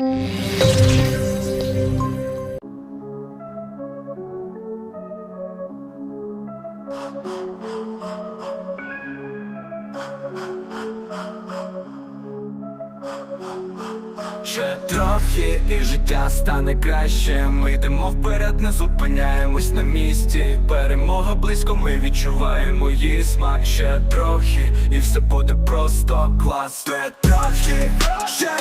Ще трохи і життя стане краще. Ми йдемо вперед, не зупиняємось на місці. Перемога близько, ми відчуваємо її смак. Ще трохи, і все буде просто клас. Ще трохи, ще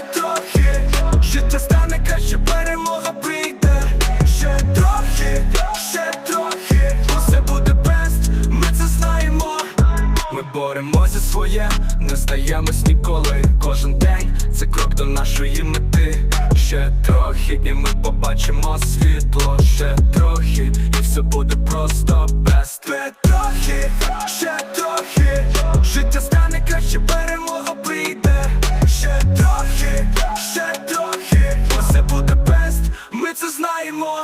боремося своє, не здаємось ніколи. Кожен день це крок до нашої мети. Ще трохи, і ми побачимо світло. Ще трохи, і все буде просто без Ще трохи, ще трохи, життя стане краще, перемога прийде. Ще трохи, ще трохи, усе буде бест, ми це знаємо.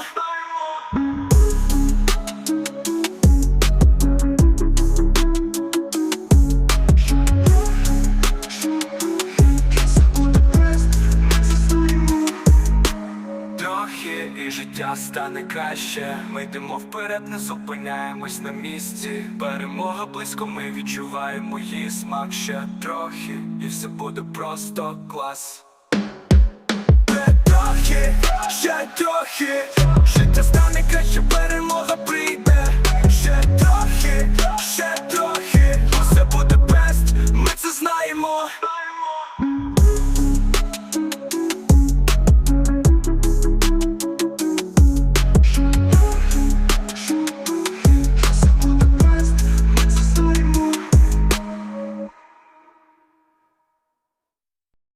І життя стане краще. Ми йдемо вперед, не зупиняємось на місці. Перемога близько, ми відчуваємо її смак ще трохи, і все буде просто клас. Ще трохи, ще трохи,